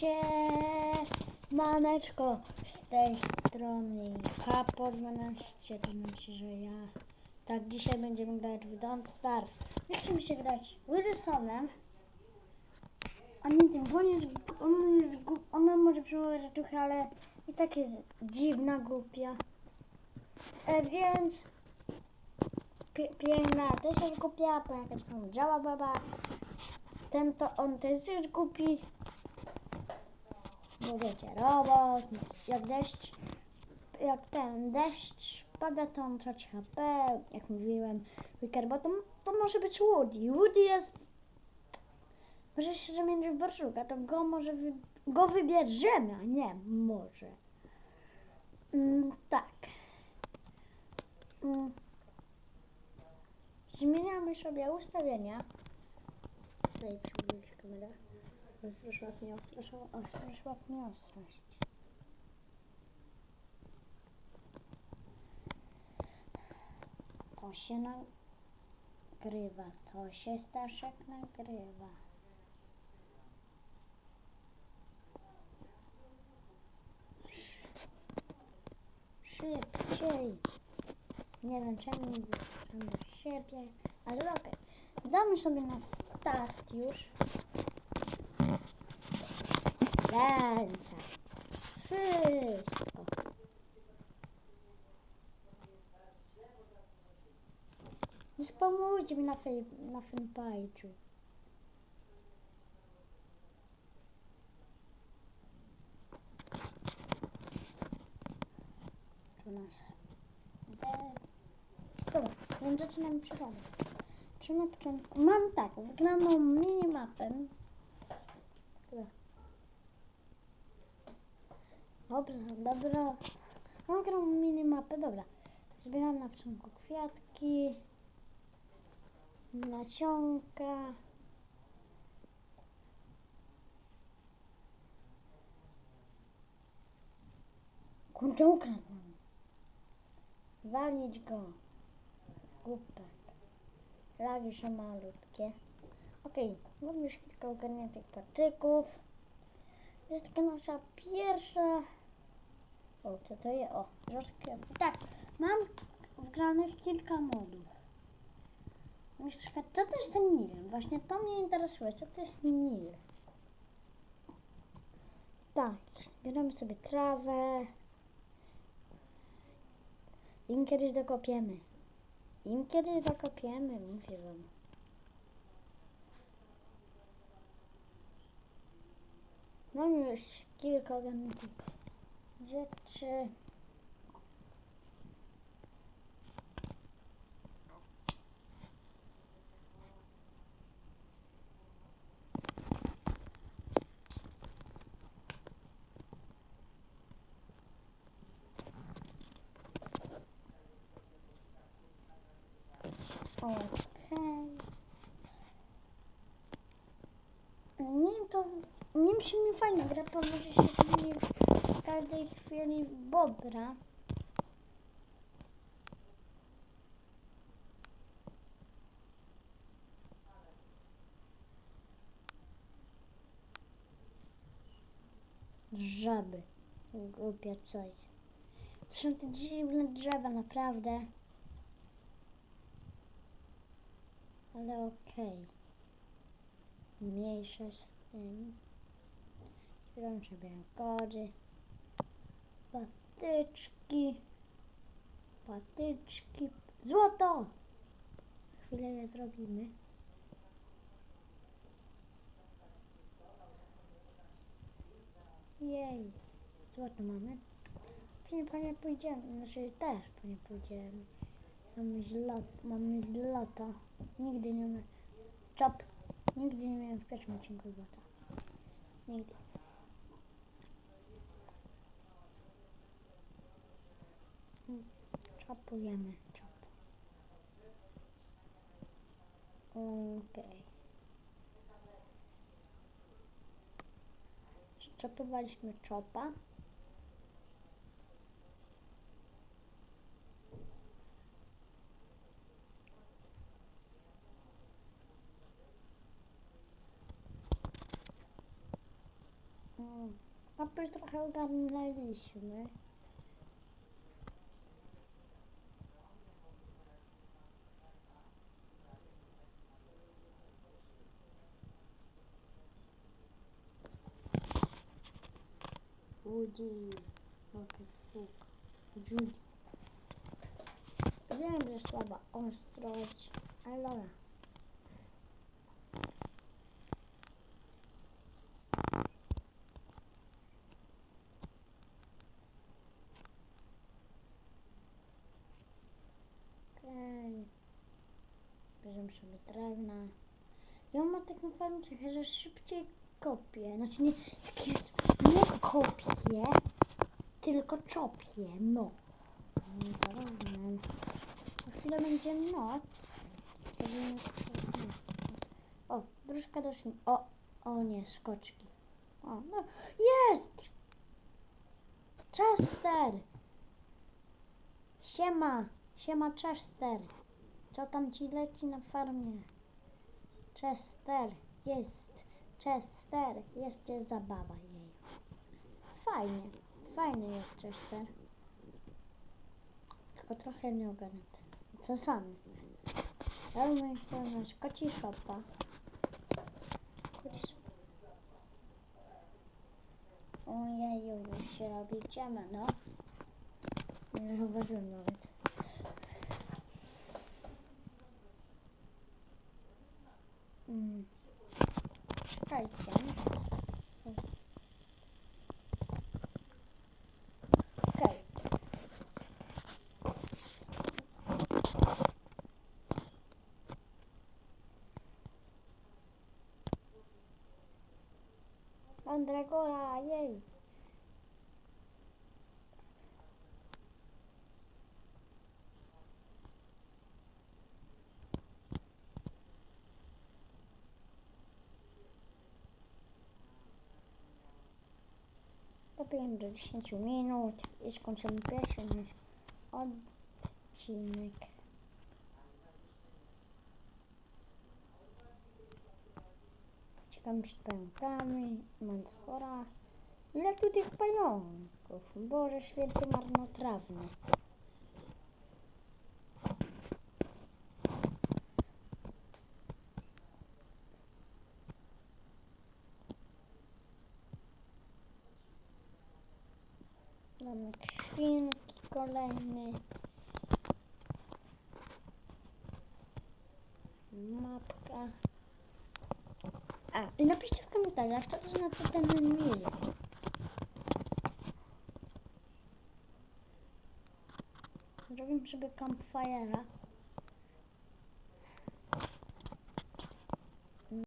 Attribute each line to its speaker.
Speaker 1: się. Maneczko z tej strony Kapo 12 to znaczy, że ja tak dzisiaj będziemy grać w Don't Starve. Nie mi się grać? Wilsonem. Ani tym, bo on jest, on jest ona może przywołać trochę, ale i tak jest dziwna, głupia. E, więc pi- piękna też jest głupia, bo jakaś tam działa baba. Ten to on też jest głupi bo wiecie, robot, jak deszcz, jak ten deszcz pada, to on traci HP, jak mówiłem, Wicker, bo to, to może być Woody. Woody jest, może się zamienić w barszuka, to go może, wy, go wybierzemy, a nie może. Mm, tak. Mm. Zmieniamy sobie ustawienia. Tutaj przybliż kamerę. Ostrość łapnie, ostrość, ostrość łapnie, ostrość. To się nagrywa, to się Staszek nagrywa. Szybciej. Nie wiem czemu sam do siebie, ale okej. Damy sobie na start już. Ręce. Wszystko. Nie spamujcie mi na, fej, na fanpage'u. Tu nas. Dobra, więc zaczynamy przygodę. Czy na początku mam tak, wygraną minimapę. Dobra. Dobra, dobra. Mam grą minimapę, dobra. Zbieram na początku kwiatki, nasionka. Kurczę, ukradł nam. Walić go. Głupek. Lagi są malutkie. Okej, mam już kilka ogarniętych patyków. To jest taka nasza pierwsza... O, co to jest? O, żartkę. Tak, mam wgranych kilka modów. Myślę, co to jest ten Nil? Właśnie to mnie interesuje. Co to jest Nil? Tak, zbieramy sobie trawę. Im kiedyś dokopiemy. Im kiedyś dokopiemy, mówię wam. Mam już kilka ogarniętych rzeczy. Okej. Nim to, nim się mi fajnie gra, bo się każdej chwili bobra. Żaby. Głupia coś. To są te dziwne drzewa, naprawdę. Ale okej. Mniejsza z tym. Zbieram sobie jagody. Patyczki. Patyczki. Złoto! Chwilę je zrobimy. Jej. Złoto mamy. Pewnie po nie pójdziemy. Znaczy też po nie pójdziemy. Mamy zlot, mamy zlota. Nigdy nie mamy. Czop. Nigdy nie miałem w pierwszym odcinku złota. Nigdy. Mm, Czopujemy. Czop. Okej. Szczopowaliśmy czopa. Mapę już trochę ogarnęliśmy. Woody. Okej, fuk. Judy. Wiem, że słaba ostrość, ale. Bierzemy sobie drewna. Ja mam tak naprawdę że szybciej kopię. Znaczy nie, jakie, kopię, tylko czopię, no. Za chwilę będzie noc. O, gruszka do świn. O, o nie, skoczki. O, no, jest! Chester! Siema, siema Chester. Co tam ci leci na farmie? Chester, jest. Chester, jest zabawa Fajnie, fajny jest Chester. Tylko trochę nie ogarnę. Co sam? Ja bym chciał znać koci szopa. Koci szopa. Ojeju, już się robi ciemno, no. Nie zauważyłem nawet. Mm. Czekajcie. André Corá, e aí? Depende de 5 minutos, isso peixe no ótimo. Czekamy przed pająkami, mandragora. Ile tu tych pająków? Boże święty marnotrawny. Domek świnki kolejny. A, i napiszcie w komentarzach, co to znaczy ten mil. Zrobimy sobie campfire'a.